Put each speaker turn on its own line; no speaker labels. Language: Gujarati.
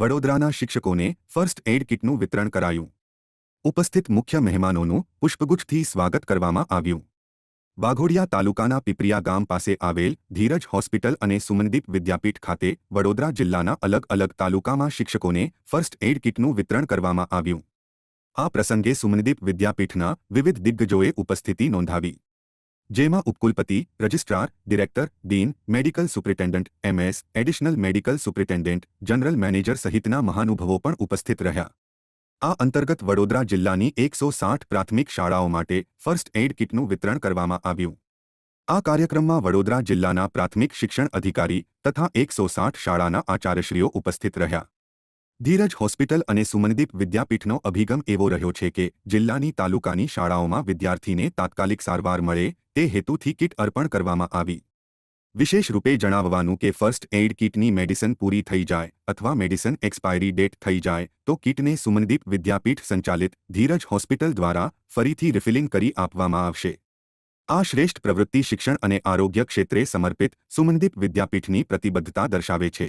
વડોદરાના શિક્ષકોને ફર્સ્ટ એડ કિટનું વિતરણ કરાયું. ઉપસ્થિત મુખ્ય મહેમાનોનું પુષ્પગુચ્છથી સ્વાગત કરવામાં આવ્યું. વાઘોડિયા તાલુકાના પીપરિયા ગામ પાસે આવેલ ધીરજ હોસ્પિટલ અને સુમનદીપ વિદ્યાપીઠ ખાતે વડોદરા જિલ્લાના અલગ અલગ તાલુકામાં શિક્ષકોને ફર્સ્ટ એડ કિટનું વિતરણ કરવામાં આવ્યું. આ પ્રસંગે સુમનદીપ વિદ્યાપીઠના વિવિધ દિગ્ગજોએ ઉપસ્થિતિ નોંધાવી. જેમાં ઉપકુલપતિ, registrar, director, dean, medical superintendent, MS, additional medical superintendent, general manager સહિતના મહાનુભવો પણ ઉપસ્થિત રહ્યા. આ અંતર્ગત વડોદરા જિલ્લાની એકસો સાઠ પ્રાથમિક શાળાઓ માટે ફર્સ્ટ એઇડ કિટનું વિતરણ કરવામાં આવ્યું. આ કાર્યક્રમમાં વડોદરા જિલ્લાના પ્રાથમિક શિક્ષણ અધિકારી તથા એકસો સાઠ શાળાના આચાર્યશ્રીઓ ઉપસ્થિત રહ્યા. ધીરજ હોસ્પિટલ અને સુમનદીપ વિદ્યાપીઠનો અભિગમ એવો રહ્યો છે કે જિલ્લાની તાલુકાની શાળાઓમાં વિદ્યાર્થીને તાત્કાલિક સારવાર મળે તે હેતુથી કિટ અર્પણ કરવામાં આવી. વિશેષ રૂપે જણાવવાનું કે ફર્સ્ટ એઇડ કિટની મેડિસિન પૂરી થઈ જાય અથવા મેડિસિન એક્સપાયરી ડેટ થઈ જાય તો કિટને સુમનદીપ વિદ્યાપીઠ સંચાલિત ધીરજ હોસ્પિટલ દ્વારા ફરીથી રિફિલિંગ કરી આપવામાં આવશે. આ શ્રેષ્ઠ પ્રવૃત્તિ શિક્ષણ અને આરોગ્ય ક્ષેત્રે સમર્પિત સુમનદીપ વિદ્યાપીઠની પ્રતિબદ્ધતા દર્શાવે છે.